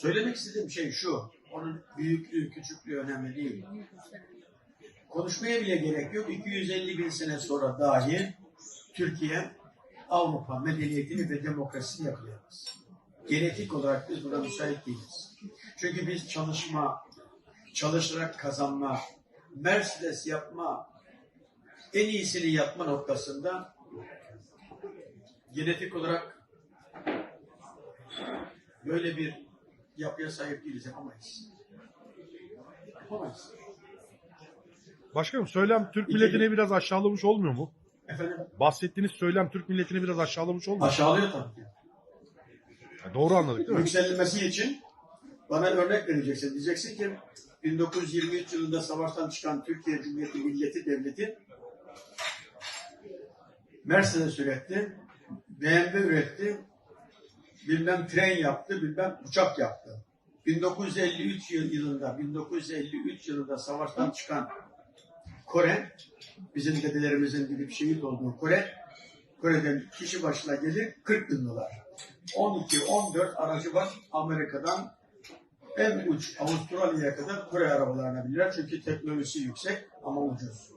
Söylemek istediğim şey şu. Onun büyüklüğü, küçüklüğü önemli değil. Konuşmaya bile gerek yok. 250 bin sene sonra dahi Türkiye Avrupa medeniyetini ve demokrasisini yakalayamaz. Genetik olarak biz buna müsait değiliz. Çünkü biz çalışma, çalışarak kazanma, Mercedes yapma, en iyisini yapma noktasında genetik olarak böyle bir yapıya sahip değiliz, yapamayız. Yapamayız. Başkanım söylem Türk milletini biraz aşağılamış olmuyor mu? Efendim, Bahsettiğiniz söylem Türk milletini biraz aşağılamış olmuyor mu? aşağılıyor tabii ki. Ya doğru anladık değil mi? Yükselmesi için bana örnek vereceksin. Diyeceksin ki 1923 yılında savaştan çıkan Türkiye Cumhuriyeti Milleti Devleti Mercedes üretti, BMW üretti, bilmem tren yaptı, bilmem uçak yaptı. 1953 yıl- yılında 1953 yılında savaştan çıkan Kore, bizim dedelerimizin gidip şehit olduğu Kore, Kore'den kişi başına gelir 40 bin dolar. 12-14 aracı var Amerika'dan en uç Avustralya'ya kadar Kore arabalarına binirler. Çünkü teknolojisi yüksek ama ucuz.